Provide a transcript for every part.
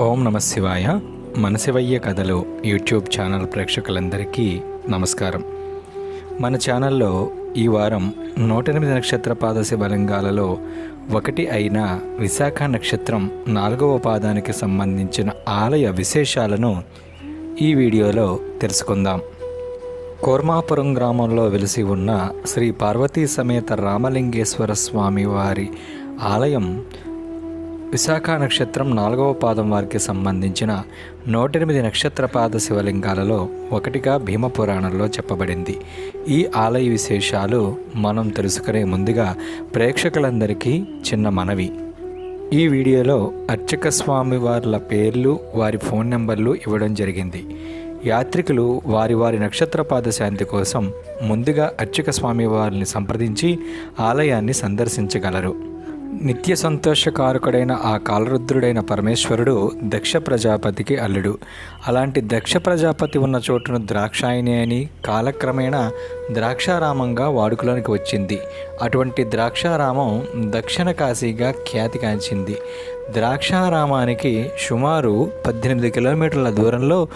ఓం నమ శివాయ. మనసివయ్య కథలు యూట్యూబ్ ఛానల్ ప్రేక్షకులందరికీ నమస్కారం. మన ఛానల్లో ఈ వారం నూట ఎనిమిది నక్షత్ర పాద శివలింగాలలో ఒకటి అయిన విశాఖ నక్షత్రం నాలుగవ పాదానికి సంబంధించిన ఆలయ విశేషాలను ఈ వీడియోలో తెలుసుకుందాం. కోర్మాపురం గ్రామంలో వెలిసి ఉన్న శ్రీ పార్వతీ సమేత రామలింగేశ్వర స్వామి వారి ఆలయం విశాఖ నక్షత్రం నాలుగవ పాదం వారికి సంబంధించిన నూట ఎనిమిది శివలింగాలలో ఒకటిగా భీమపురాణంలో చెప్పబడింది. ఈ ఆలయ విశేషాలు మనం తెలుసుకునే ముందుగా ప్రేక్షకులందరికీ చిన్న మనవి. ఈ వీడియోలో అర్చక స్వామి వార్ల పేర్లు వారి ఫోన్ నెంబర్లు ఇవ్వడం జరిగింది. యాత్రికులు వారి వారి నక్షత్రపాద శాంతి కోసం ముందుగా అర్చక స్వామి వారిని సంప్రదించి ఆలయాన్ని సందర్శించగలరు. నిత్య సంతోషకారకుడైన ఆ కాలరుద్రుడైన పరమేశ్వరుడు దక్ష ప్రజాపతికి అల్లుడు. అలాంటి దక్ష ప్రజాపతి ఉన్న చోటును ద్రాక్షాయని అని కాలక్రమేణా ద్రాక్షారామంగా వాడుకలోనికి వచ్చింది. అటువంటి ద్రాక్షారామం దక్షిణ కాశీగా ఖ్యాతిగాంచింది ద్రాక్షారామానికి సుమారు పద్దెనిమిది కిలోమీటర్ల దూరంలో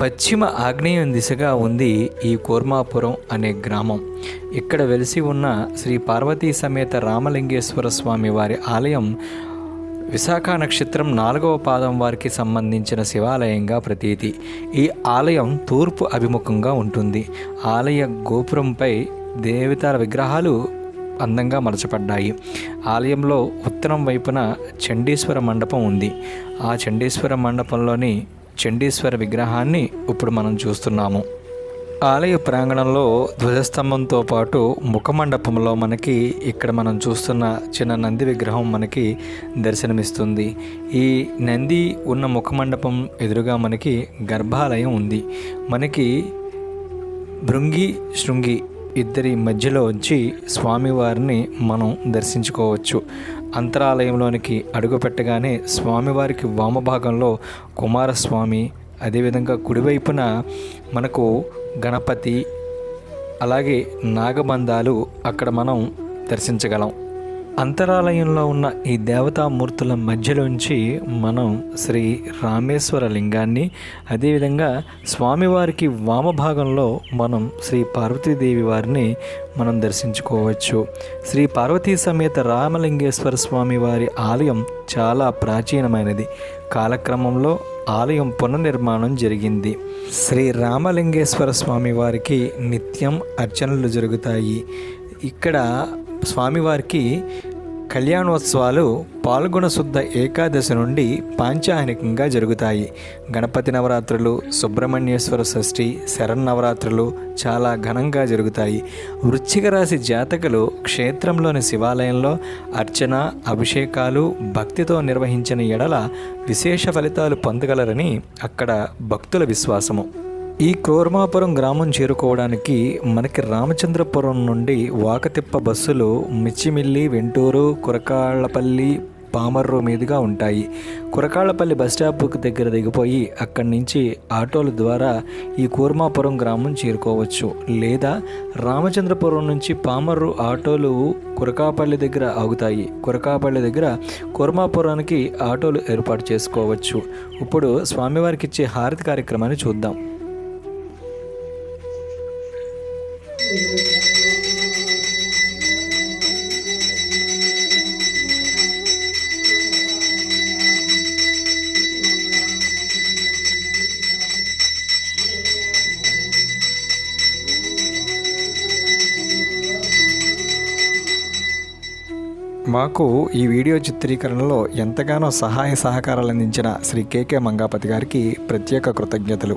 పశ్చిమ ఆగ్నేయం దిశగా ఉంది ఈ కూర్మాపురం అనే గ్రామం. ఇక్కడ వెలిసి ఉన్న శ్రీ పార్వతీ సమేత రామలింగేశ్వర స్వామి వారి ఆలయం విశాఖ నక్షత్రం నాలుగవ పాదం వారికి సంబంధించిన శివాలయంగా ప్రతీతి. ఈ ఆలయం తూర్పు అభిముఖంగా ఉంటుంది. ఆలయ గోపురంపై దేవతల విగ్రహాలు అందంగా మలచబడ్డాయి. ఆలయంలో ఉత్తరం వైపున చండీశ్వర మండపం ఉంది. ఆ చండీశ్వర మండపంలోని చండీశ్వర విగ్రహాన్ని ఇప్పుడు మనం చూస్తున్నాము. ఆలయ ప్రాంగణంలో ధ్వజస్తంభంతో పాటు ముఖమండపంలో మనకి ఇక్కడ మనం చూస్తున్న చిన్న నంది విగ్రహం మనకి దర్శనమిస్తుంది. ఈ నంది ఉన్న ముఖమండపం ఎదురుగా మనకి గర్భాలయం ఉంది. మనకి భృంగి శృంగి ఇద్దరి మధ్యలో వచ్చి స్వామివారిని మనం దర్శించుకోవచ్చు. అంతరాలయంలోనికి అడుగుపెట్టగానే స్వామివారికి వామభాగంలో కుమారస్వామి అదేవిధంగా కుడివైపున మనకు గణపతి అలాగే నాగబంధాలు అక్కడ మనం దర్శించగలం. అంతరాలయంలో ఉన్న ఈ దేవతామూర్తుల మధ్యలోంచి మనం శ్రీ రామేశ్వర లింగాన్ని అదేవిధంగా స్వామివారికి వామభాగంలో మనం శ్రీ పార్వతీదేవి వారిని మనం దర్శించుకోవచ్చు. శ్రీ పార్వతీ సమేత రామలింగేశ్వర స్వామి వారి ఆలయం చాలా ప్రాచీనమైనది. కాలక్రమంలో ఆలయం పునర్నిర్మాణం జరిగింది. శ్రీ రామలింగేశ్వర స్వామి వారికి నిత్యం అర్చనలు జరుగుతాయి. ఇక్కడ స్వామివారికి కళ్యాణోత్సవాలు పాల్గొన శుద్ధ ఏకాదశి నుండి పాంచాహనికంగా జరుగుతాయి. గణపతి నవరాత్రులు సుబ్రహ్మణ్యేశ్వర షష్ఠి శరన్నవరాత్రులు చాలా ఘనంగా జరుగుతాయి. వృశ్చిక రాశి జాతకులు క్షేత్రంలోని శివాలయంలో అర్చన అభిషేకాలు భక్తితో నిర్వహించిన ఎడల విశేష ఫలితాలు పొందగలరని అక్కడ భక్తుల విశ్వాసము. ఈ కోర్మాపురం గ్రామం చేరుకోవడానికి మనకి రామచంద్రపురం నుండి వాకతిప్ప బస్సులు మిచ్చిమిల్లి వెంటూరు కురకాళ్ళపల్లి పామర్రు మీదుగా ఉంటాయి. కురకాళ్ళపల్లి బస్ దగ్గర దిగిపోయి అక్కడి నుంచి ఆటోల ద్వారా ఈ కూర్మాపురం గ్రామం చేరుకోవచ్చు. లేదా రామచంద్రపురం నుంచి పామర్రు ఆటోలు కురకాపల్లి దగ్గర ఆగుతాయి. కురకాపల్లి దగ్గర కూర్మాపురానికి ఆటోలు ఏర్పాటు చేసుకోవచ్చు. ఇప్పుడు స్వామివారికి ఇచ్చే హారతి కార్యక్రమాన్ని చూద్దాం. మాకు ఈ వీడియో చిత్రీకరణలో ఎంతగానో సహాయ సహకారాలు అందించిన శ్రీ కేకే మంగాపతి గారికి ప్రత్యేక కృతజ్ఞతలు.